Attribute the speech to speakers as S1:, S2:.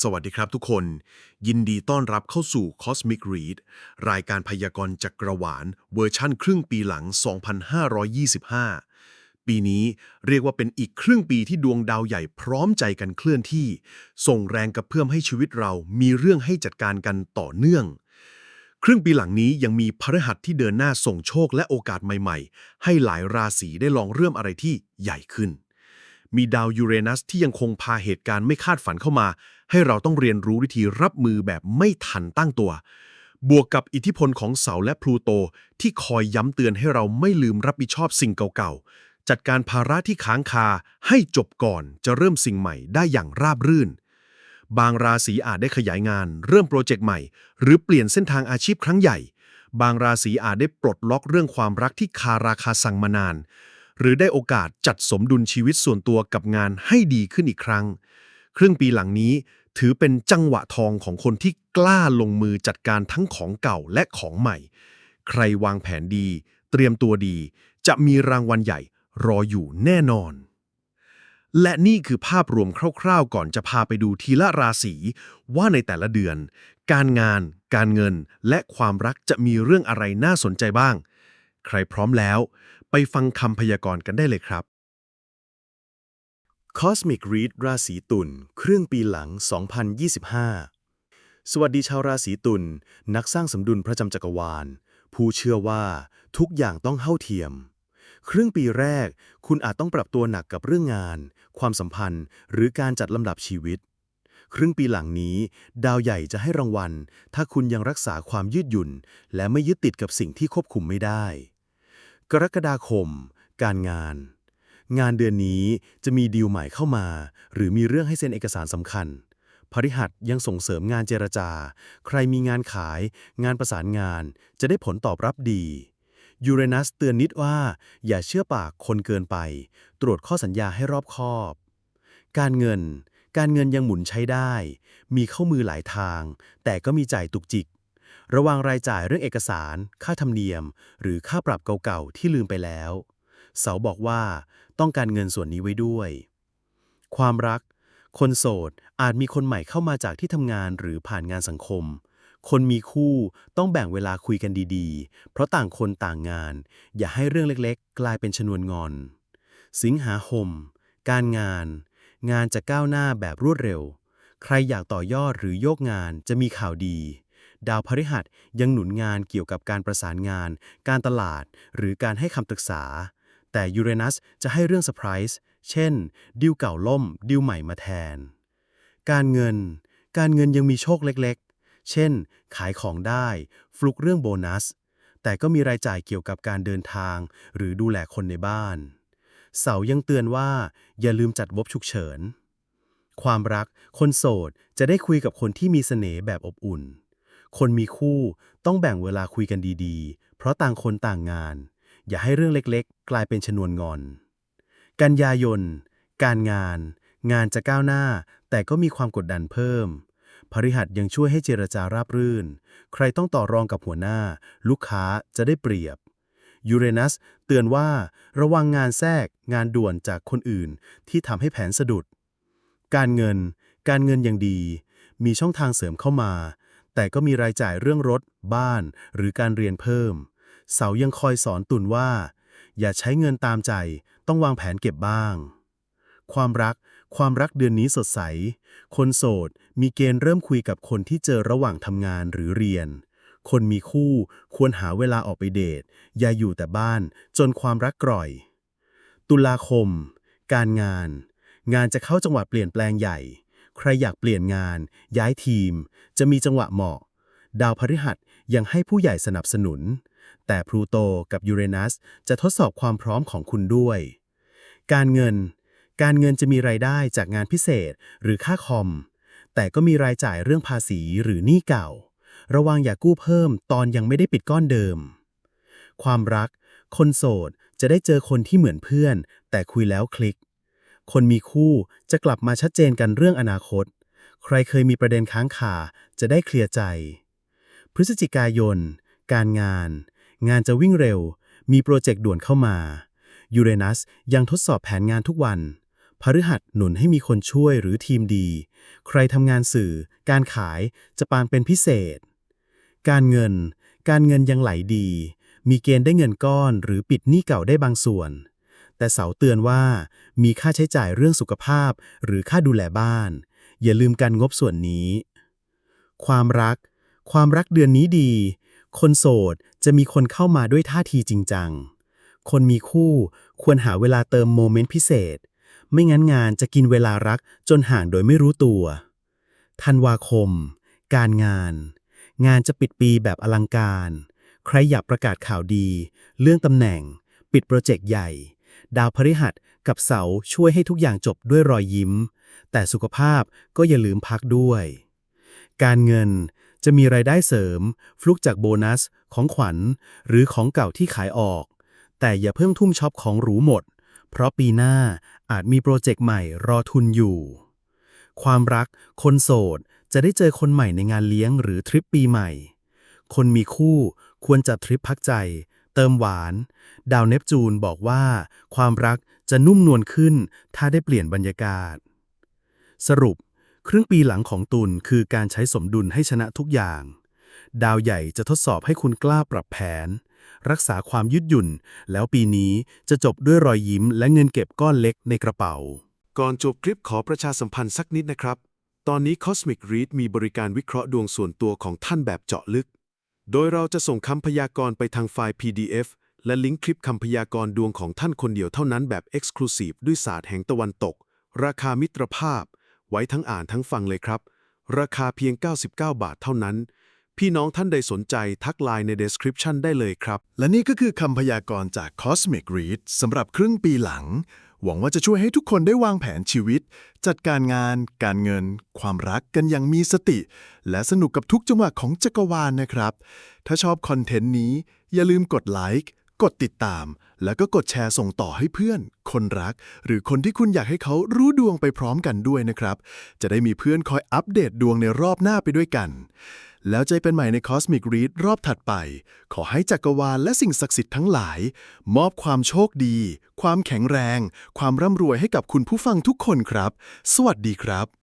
S1: สวัสดีครับทุกคน ยินดีต้อนรับเข้าสู่ Cosmic Read รายการพยากรณ์จักรวาลเวอร์ชั่นครึ่งปีหลัง 2525 ปีนี้เรียกว่าเป็นอีกครึ่งปีที่ดวงดาวใหญ่พร้อมใจกันเคลื่อนที่ ส่งแรงกระเพื่อมให้ชีวิตเรามีเรื่องให้จัดการกันต่อเนื่อง ครึ่งปีหลังนี้ยังมีพฤหัสที่เดินหน้าส่งโชคและโอกาสใหม่ ๆ ให้หลายราศีได้ลองเริ่มอะไรที่ใหญ่ขึ้น มีดาวยูเรนัสที่ยังคงพาเหตุการณ์ไม่คาดฝันเข้ามา ให้เราต้องเรียนรู้วิธีรับมือแบบไม่ทันตั้งตัว บวกกับอิทธิพลของเสาร์และพลูโตที่คอยย้ำเตือนให้เราไม่ลืมรับผิดชอบสิ่งเก่าๆ จัดการภาระที่ค้างคาให้จบก่อนจะเริ่มสิ่งใหม่ได้อย่างราบรื่น บางราศีอาจได้ขยายงาน เริ่มโปรเจกต์ใหม่ หรือเปลี่ยนเส้นทางอาชีพครั้งใหญ่ บางราศีอาจได้ปลดล็อกเรื่องความรักที่คาราคาสั่งมานาน หรือได้โอกาสจัดสมดุลชีวิตส่วนตัวกับงานให้ดีขึ้นอีกครั้ง ครึ่งปีหลังนี้ถือเป็นจังหวะทองของคนที่กล้าลงมือจัดการทั้งของเก่าและของใหม่ ใครวางแผนดี เตรียมตัวดี จะมีรางวัลใหญ่รออยู่แน่นอน และนี่คือภาพรวมคร่าวๆ ก่อนจะพาไปดูทีละราศีว่าในแต่ละเดือน การงาน การเงิน และความรักจะมีเรื่องอะไรน่าสนใจบ้าง ใครพร้อมแล้ว ไปฟังคำพยากรณ์กันได้เลยครับ
S2: Cosmic Read ราศีตุลครึ่งปีหลัง 2025 สวัสดีชาวราศีตุลนักสร้างสมดุลประจำจักรวาล ผู้เชื่อว่าทุกอย่างต้องเท่าเทียม ครึ่งปีแรก คุณอาจต้องปรับตัวหนักกับเรื่องงาน ความสัมพันธ์ หรือการจัดลำดับชีวิต ครึ่งปีหลังนี้ ดาวใหญ่จะให้รางวัล ถ้าคุณยังรักษาความยืดหยุ่น และไม่ยึดติดกับสิ่งที่ควบคุมไม่ได้ กรกฎาคม การงาน งานเดือนนี้จะมีดีลใหม่เข้ามา หรือมีเรื่องให้เซ็นเอกสารสำคัญพฤหัสยังส่งเสริมงานเจรจา ใครมีงานขาย งานประสานงาน จะได้ผลตอบรับดี ยูเรนัสเตือนนิดว่า อย่าเชื่อปากคนเกินไป ตรวจข้อสัญญาให้รอบคอบ การเงิน การเงินยังหมุนใช้ได้ มีเข้ามือหลายทาง แต่ก็มีจ่ายตุกจิก ระวังรายจ่ายเรื่องเอกสาร ค่าธรรมเนียม หรือค่าปรับเก่าๆที่ลืมไปแล้ว เสาบอกว่าต้องการเงินส่วนนี้ไว้ด้วย ความรัก คนโสดอาจมีคนใหม่เข้ามาจากที่ทำงานหรือผ่านงานสังคม คนมีคู่ต้องแบ่งเวลาคุยกันดีๆ เพราะต่างคนต่างงาน อย่าให้เรื่องเล็กๆ กลายเป็นชนวนงอน สิงหาคม การงาน งานจะก้าวหน้าแบบรวดเร็ว ใครอยากต่อยอดหรือโยกงานจะมีข่าวดี ดาวพฤหัสยังหนุนงานเกี่ยวกับการประสานงาน การตลาด หรือการให้คำปรึกษา แต่ยูเรนัสจะให้เรื่องเซอร์ไพรส์เช่น ดิวเก่าล่ม ดิวใหม่มาแทน การเงิน การเงินยังมีโชคเล็กๆ เช่น ขายของได้ ฟลุกเรื่องโบนัส แต่ก็มีรายจ่ายเกี่ยวกับการเดินทาง หรือดูแลคนในบ้าน เสายังเตือนว่า อย่าลืมจัดวบฉุกเฉิน ความรัก คนโสดจะได้คุยกับคนที่มีเสน่ห์แบบอบอุ่น คนมีคู่ต้องแบ่งเวลาคุยกันดีๆ เพราะต่างคนต่างงาน อย่าให้เรื่องเล็กๆ กลายเป็นชนวนงอน กันยายน การงาน งานจะก้าวหน้า แต่ก็มีความกดดันเพิ่มพฤหัสยังช่วยให้เจรจาราบรื่น ใครต้องต่อรองกับหัวหน้า ลูกค้าจะได้เปรียบ ยูเรนัสเตือนว่า ระวังงานแทรก งานด่วนจากคนอื่นที่ทำให้แผนสะดุด การเงิน การเงินยังดี มีช่องทางเสริมเข้ามา แต่ก็มีรายจ่ายเรื่องรถ บ้าน หรือการเรียนเพิ่ม เสายังคอยสอนตุนว่า อย่าใช้เงินตามใจ ต้องวางแผนเก็บบ้าง ความรัก ความรักเดือนนี้สดใส คนโสด มีเกณฑ์เริ่มคุยกับคนที่เจอระหว่างทำงานหรือเรียน คนมีคู่ควรหาเวลาออกไปเดท อย่าอยู่แต่บ้าน จนความรักกร่อย ตุลาคม การงาน งานจะเข้าจังหวะเปลี่ยนแปลงใหญ่ ใครอยากเปลี่ยนงาน ย้ายทีม จะมีจังหวะเหมาะ ดาวพฤหัสยังให้ผู้ใหญ่สนับสนุน แต่พลูโตกับยูเรนัสจะทดสอบความพร้อมของคุณด้วย การเงิน การเงินจะมีรายได้จากงานพิเศษหรือค่าคอม แต่ก็มีรายจ่ายเรื่องภาษีหรือหนี้เก่า ระวังอย่ากู้เพิ่มตอนยังไม่ได้ปิดก้อนเดิม ความรัก คนโสดจะได้เจอคนที่เหมือนเพื่อน แต่คุยแล้วคลิก คนมีคู่จะกลับมาชัดเจนกันเรื่องอนาคต ใครเคยมีประเด็นค้างคาจะได้เคลียร์ใจ พฤศจิกายน การงาน งานจะวิ่งเร็ว มีโปรเจกต์ด่วนเข้ามา ยูเรนัสยังทดสอบแผนงานทุกวัน พฤหัสหนุนให้มีคนช่วยหรือทีมดี ใครทำงานสื่อ การขายจะปานเป็นพิเศษ การเงิน การเงินยังไหลดี มีเกณฑ์ได้เงินก้อนหรือปิดหนี้เก่าได้บางส่วน แต่เสาเตือนว่ามีค่าใช้จ่ายเรื่องสุขภาพ หรือค่าดูแลบ้าน อย่าลืมการงบส่วนนี้ ความรัก ความรักเดือนนี้ดี คนโสดจะมีคนเข้ามาด้วยท่าทีจริงจัง คนมีคู่ควรหาเวลาเติมโมเมนต์พิเศษ ไม่งั้นงานจะกินเวลารักจนห่างโดยไม่รู้ตัว ธันวาคม การงาน งานจะปิดปีแบบอลังการ ใครอยากประกาศข่าวดี เรื่องตำแหน่ง ปิดโปรเจกต์ใหญ่ ดาวพฤหัสกับเสาช่วยให้ทุกอย่างจบด้วยรอยยิ้ม แต่สุขภาพก็อย่าลืมพักด้วย การเงินจะมีรายได้เสริม ฟลุกจากโบนัส ของขวัญ หรือของเก่าที่ขายออก แต่อย่าเพิ่งทุ่มช็อปของหรูหมด เพราะปีหน้าอาจมีโปรเจกต์ใหม่รอทุนอยู่ ความรักคนโสดจะได้เจอคนใหม่ในงานเลี้ยงหรือทริปปีใหม่ คนมีคู่ควรจัดทริปพักใจ เติมหวาน ดาวเนปจูนบอกว่า ความรักจะนุ่มนวลขึ้น ถ้าได้เปลี่ยนบรรยากาศ สรุป ครึ่งปีหลังของตุลคือการใช้สมดุลให้ชนะทุกอย่าง ดาวใหญ่จะทดสอบให้คุณกล้าปรับแผน รักษาความยืดหยุ่น แล้วปีนี้จะจบด้วยรอยยิ้มและเงินเก็บก้อนเล็กในกระเป๋า
S3: ก่อนจบคลิปขอประชาสัมพันธ์สักนิดนะครับ ตอนนี้ Cosmic Read มีบริการวิเคราะห์ดวงส่วนตัวของท่านแบบเจาะลึก โดยเราจะส่งคำพยากรณ์ไปทางไฟล์ PDF และลิงก์คลิปคำพยากรณ์ดวงของท่านคนเดียวเท่านั้นแบบ Exclusive ด้วยศาสตร์แห่งตะวันตก ราคามิตรภาพ ไว้ทั้งอ่านทั้งฟังเลยครับ ราคาเพียง 99 บาทเท่านั้น พี่น้องท่านใดสนใจทักไลน์ใน Description ได้เลยครับ
S1: และนี่ก็คือคำพยากรณ์จาก Cosmic Read สำหรับครึ่งปีหลัง หวังว่าจะช่วยให้ทุกคนได้วางแผนชีวิต จัดการงาน การเงิน ความรักกันอย่างมีสติ และสนุกกับทุกจังหวะของจักรวาลนะครับ ถ้าชอบคอนเทนต์นี้ อย่าลืมกดไลค์กดติดตาม แล้วก็กดแชร์ส่งต่อให้เพื่อน คนรัก หรือคนที่คุณอยากให้เขารู้ดวงไปพร้อมกันด้วยนะครับ จะได้มีเพื่อนคอยอัปเดตดวงในรอบหน้าไปด้วยกัน แล้วใจเป็นใหม่ใน Cosmic Read รอบถัดไป ขอให้จักรวาลและสิ่งศักดิ์สิทธิ์ทั้งหลาย มอบความโชคดี ความแข็งแรง ความร่ำรวยให้กับคุณผู้ฟังทุกคนครับ สวัสดีครับ